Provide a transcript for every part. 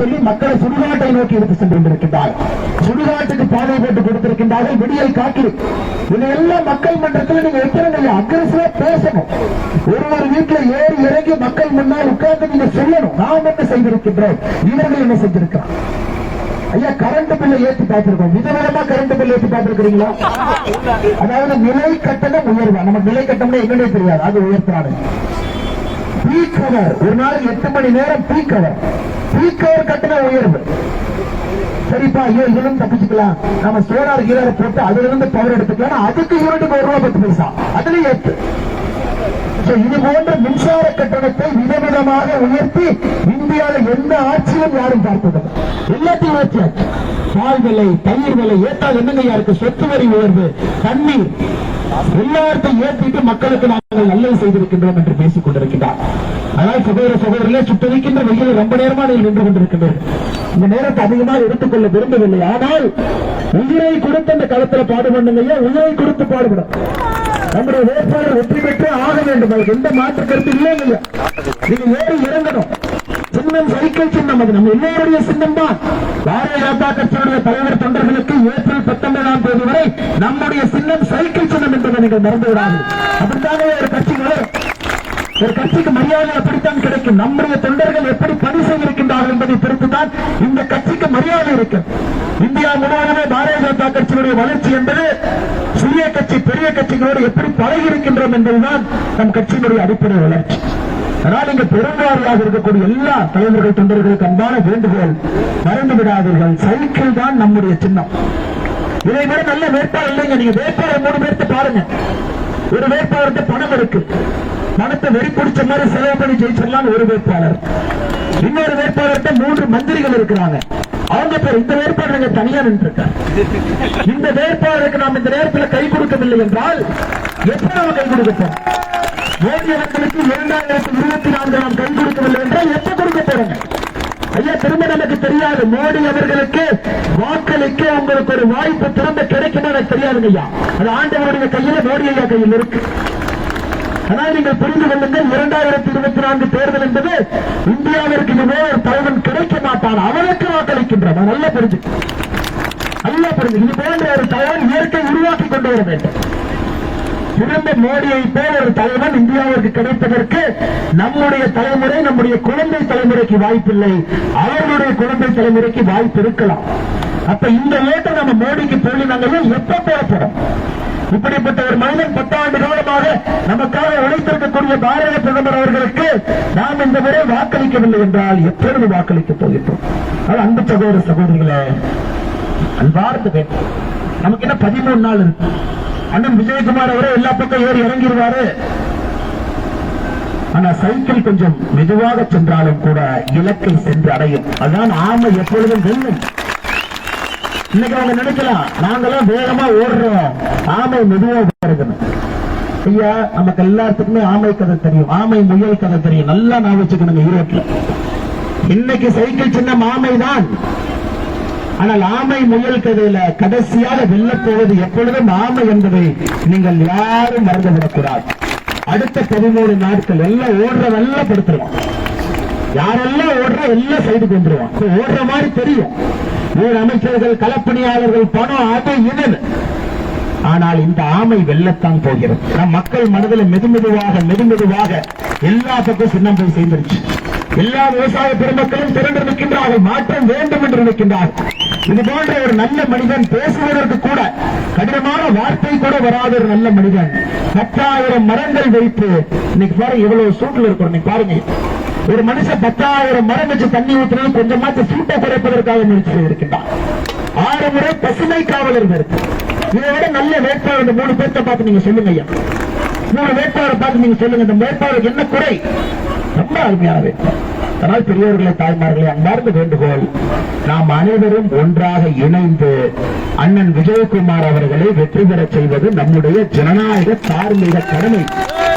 சொல்லி மக்களை சுடுகாட்டை நோக்கி எடுத்து சென்று கொண்டிருக்கின்றார் சுடுகாட்டுக்கு பாதை போட்டு கொடுத்திருக்கின்றார்கள். விடியல் காற்று. இதையெல்லாம் மக்கள் மன்றத்தில் நீங்க எத்தனை அக்ரஸிவா பேசணும்? ஒரு ஒரு வீட்டுல ஏறி இறங்கி மக்கள் முன்னால் உட்கார்ந்து நீங்க சொல்லணும். நாம் என்ன செய்திருக்கின்றோம்? இவர்கள் என்ன செஞ்சிருக்கிறோம் ஐயா கரண்ட் பில்லை ஏற்றி பார்த்திருக்கோம். விதவிதமா கரண்ட் பில் ஏற்றி பார்த்திருக்கிறீங்களா? அதாவது நிலை கட்டணம் உயர்வா. நமக்கு நிலை கட்டணம் என்னன்னே தெரியாது. அது உயர்த்துறாங்க பீக் ஒரு நாளைக்கு எட்டு மணி நேரம் பீக் அவர் பீக் கட்டண உயர்வு. சரிப்பா ஐயோ தப்பிச்சுக்கலாம். நம்ம சோலார் கீழே போட்டு அதுல இருந்து பவர் எடுத்துக்கலாம் அதுக்கு யூனிட்டுக்கு ஒரு ரூபா பத்து பைசா. அதுலயும் ஏத்து இது போன்ற மின்சார கட்டணத்தை விதவிதமாக உயர்த்தி இந்தியாவில் எந்த ஆட்சியும் யாரும் பார்த்தது எல்லாத்தையும் உயர்த்தியாச்சு பால் விலை தயிர் விலை ஏற்றால் என்னங்க இருக்கு சொத்து வரி உயர்வு தண்ணீர். எல்லாத்தையும் ஏற்றிட்டு மக்களுக்கு நாங்கள் நல்லது செய்திருக்கின்றோம் என்று பேசிக் கொண்டிருக்கிறார் ஆனால் சகோதர சகோதரர்களே சுட்டரிக்கின்ற வெயில் ரொம்ப நேரமா நீங்கள் நின்று கொண்டிருக்கின்றனர் இந்த நேரத்தை அதிகமாக எடுத்துக்கொள்ள விரும்பவில்லை. ஆனால் உயிரை கொடுத்து அந்த களத்தில் பாடுபடுங்க உயிரை கொடுத்து பாடுபடும். நம்முடைய வேட்பாளர் வெற்றி பெற்று ஆக வேண்டும். அதுக்கு எந்த மாற்று கருத்து இல்லைங்க நீங்க ஏறி இறங்கணும். சின்னம் சைக்கிள் சின்னம் அது. நம்ம எல்லோருடைய சின்னம் தான். பாரதிய ஜனதா கட்சியுடைய தலைவர் தொண்டர்களுக்கு ஏப்ரல் பத்தொன்பதாம் தேதி வரை நம்முடைய சின்னம் சைக்கிள் சின்னம் என்பதை நீங்கள் மறந்து விடாது அப்படித்தானே ஒரு கட்சி ஒரு கட்சிக்கு மரியாதை எப்படித்தான் கிடைக்கும். நம்முடைய தொண்டர்கள் எப்படி பணி செய்திருக்கின்றார்கள் என்பதை பொறுத்துதான் இந்த கட்சிக்கு மரியாதை இருக்கு. இந்தியா முழுவதுமே பாரதிய ஜனதா கட்சியினுடைய வளர்ச்சி என்பது சிறிய கட்சி பெரிய கட்சிகளோடு எப்படி பழகி இருக்கின்றோம் என்பதுதான் நம் கட்சியினுடைய அடிப்படை வளர்ச்சி. ஆனால் இங்கு பெரும்பாலாக இருக்கக்கூடிய எல்லா தலைவர்கள் தொண்டர்களுக்கு அன்பான வேண்டுகோள் மறந்து விடாதீர்கள். சைக்கிள் தான் நம்முடைய சின்னம். இதை விட நல்ல வேட்பாளர் இல்லைங்க. நீங்க வேட்பாளர் மூணு பேர்த்து பாருங்க. ஒரு வேட்பாளர்கிட்ட பணம் இருக்கு. மனத்தை வெறி பிடிச்ச மாதிரி செலவு பண்ணி ஜெயிச்சிடலாம் ஒரு வேட்பாளர். இன்னொரு வேட்பாளர்கிட்ட மூன்று மந்திரிகள் இருக்கிறாங்க. அவங்க பேர் இந்த வேட்பாளர் தனியா நின்று இந்த வேட்பாளருக்கு நாம் இந்த நேரத்தில் கை கொடுக்கவில்லை என்றால் எப்படி நாம் கை கொடுக்கப்போம்? மோடியவர்களுக்கு இரண்டாயிரத்தி இருபத்தி நான்கு நாம் கை கொடுக்கவில்லை என்றால் எப்ப கொடுக்க போறோங்க ஐயா திரும்ப நமக்கு தெரியாது. மோடி அவர்களுக்கு வாக்களிக்க உங்களுக்கு ஒரு வாய்ப்பு திரும்ப கிடைக்குமா? எனக்கு தெரியாதுங்க ஐயா. அது ஆண்டவருடைய கையில மோடி ஐயா கையில் இருக்கு. ஆனால் நீங்கள் புரிந்து கொள்ளுங்கள் இரண்டாயிரத்தி இருபத்தி நான்கு தேர்தல் என்பது இந்தியாவிற்கு இதுவே ஒரு தலைவன் கிடைக்க மாட்டான் அவனுக்கு வாக்களிக்கின்றான் நான் நல்லா புரிஞ்சு. நல்லா புரிஞ்சு. இது போன்ற ஒரு தலைவன் இயற்கை உருவாக்கி கொண்டு வர வேண்டும். சிறந்த மோடியை போல் ஒரு தலைவன் இந்தியாவிற்கு கிடைப்பதற்கு நம்முடைய தலைமுறை நம்முடைய குழந்தை தலைமுறைக்கு வாய்ப்பில்லை. அவர்களுடைய குழந்தை தலைமுறைக்கு வாய்ப்பு இருக்கலாம். அப்ப இந்த ஓட்டை நம்ம மோடிக்கு போலினாங்க எப்ப போட இப்படிப்பட்ட ஒரு மனிதன் பத்தாண்டு காலமாக நமக்காக உழைத்திருக்கக்கூடிய பாரத பிரதமர் அவர்களுக்கு நாம் இந்த முறை வாக்களிக்கவில்லை என்றால் எப்பொழுது வாக்களிக்கப் போகின்றோம்? அன்பு சகோதர சகோதரிகளே அன்பார்ந்து வேண்டும் நமக்கு என்ன பதிமூணு நாள் இருக்கு. அண்ணன் விஜயகுமார் அவரே எல்லா பக்கம் ஏறி இறங்கிடுவாரு. ஆனா சைக்கிள் கொஞ்சம் மெதுவாக சென்றாலும் கூட இலக்கை சென்று அடையும். அதான் ஆமை எப்பொழுதும் வெல்லும். இன்னைக்கு அவங்க நினைக்கலாம் நாங்கெல்லாம் வேகமா ஓடுறோம். ஆமை மெதுவா இருக்கணும் ஐயா நமக்கு எல்லாத்துக்குமே ஆமை கதை தெரியும். ஆமை முயல் கதை தெரியும். நல்லா நான் வச்சுக்கணுங்க ஈரோட்ல இன்னைக்கு சைக்கிள் சின்ன ஆமை தான் ஆனால் ஆமை முயல் கதையில கடைசியாக வெல்லப் போவது எப்பொழுதும் ஆமை என்பதை நீங்கள் யாரும் மறந்துவிடக்கூடாது. அடுத்த பதிமூணு நாட்கள் எல்லாம் ஓடுறதெல்லாம் படுத்துருவான். யாரெல்லாம் ஓடுற எல்லாம் சைடுக்கு வந்துருவான். ஓடுற மாதிரி தெரியும். ஊர் அமைச்சர்கள் களப்பணியாளர்கள் பணம் அது இது. ஆனால் இந்த ஆமை வெல்லத்தான் போகிறது. நம் மக்கள் மனதில் மெதுமெதுவாக மெதுமெதுவாக எல்லா பக்கம் சின்னம் போய் சேர்ந்துருச்சு. எல்லா விவசாய பெருமக்களும் திரண்டு நிற்கின்றார்கள். மாற்றம் வேண்டும் என்று நிற்கின்றார்கள். இது போன்ற ஒரு நல்ல மனிதன் பேசுவதற்கு கூட கடினமான வார்த்தை கூட வராத ஒரு நல்ல மனிதன். பத்தாயிரம் மரங்கள் வைத்து இன்னைக்கு பாருங்க இவ்வளவு சூட்டில் இருக்கும் இன்னைக்கு பாருங்க. ஒரு மனுஷன் பத்தாயிரம் மரம் வச்சு தண்ணி ஊற்றினாலும் கொஞ்சமாச்சு சூட்டை குறைப்பதற்காக முயற்சி செய்திருக்கின்றான். ஆறு முறை பசுமை காவலர் இருக்கு இதை விட நல்ல வேட்பாளர் இந்த மூணு பேர்த்த பார்த்து நீங்க சொல்லுங்க ஐயா. மூணு வேட்பாளரை பார்த்து நீங்க சொல்லுங்க. இந்த வேட்பாளருக்கு என்ன குறை? ரொம்ப அருமையான வேட்பாளர். அதனால் பெரியவர்களே தாய்மார்களே அன்பார்ந்த வேண்டுகோள் நாம் அனைவரும் ஒன்றாக இணைந்து அண்ணன் விஜயகுமார் அவர்களை வெற்றி பெறச் செய்வது நம்முடைய ஜனநாயக தார்மீக கடமை.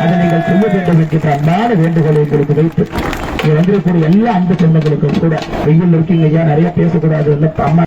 அதை நீங்கள் செய்ய வேண்டும் என்கின்ற அன்பான வேண்டுகோளை உங்களுக்கு வைத்து இங்க வந்திருக்கக்கூடிய எல்லா அன்பு சொந்தங்களுக்கும் கூட வெயில் இருக்கீங்க ஐயா நிறைய பேசக்கூடாது. அம்மா